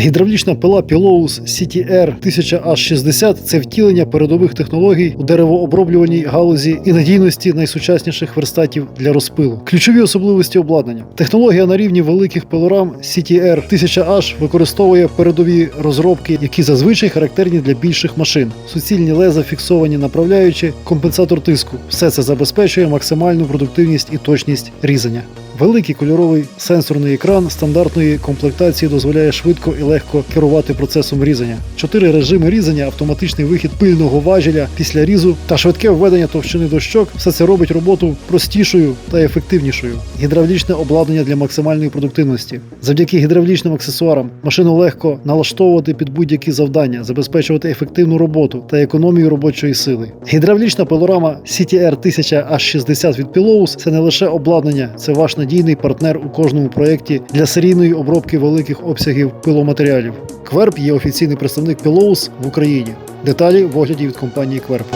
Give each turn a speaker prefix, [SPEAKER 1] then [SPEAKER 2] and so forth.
[SPEAKER 1] Гідравлічна пила Pilows CTR 1000H60 – це втілення передових технологій у деревооброблюваній галузі і надійності найсучасніших верстатів для розпилу. Ключові особливості обладнання. Технологія на рівні великих пилорам CTR 1000H використовує передові розробки, які зазвичай характерні для більших машин. Суцільні леза фіксовані направляючи, компенсатор тиску. Все це забезпечує максимальну продуктивність і точність різання. Великий кольоровий сенсорний екран стандартної комплектації дозволяє швидко і легко керувати процесом різання. Чотири режими різання, автоматичний вихід пильного важеля після різу та швидке введення товщини дощок – все це робить роботу простішою та ефективнішою. Гідравлічне обладнання для максимальної продуктивності. Завдяки гідравлічним аксесуарам машину легко налаштовувати під будь-які завдання, забезпечувати ефективну роботу та економію робочої сили. Гідравлічна пилорама CTR 1000H60 від Pilows – це не лише обладнання, це ваш надійний партнер у кожному проєкті для серійної обробки великих обсягів пиломатеріалів. Кверп є офіційний представник Пілоус в Україні. Деталі в огляді від компанії Кверп.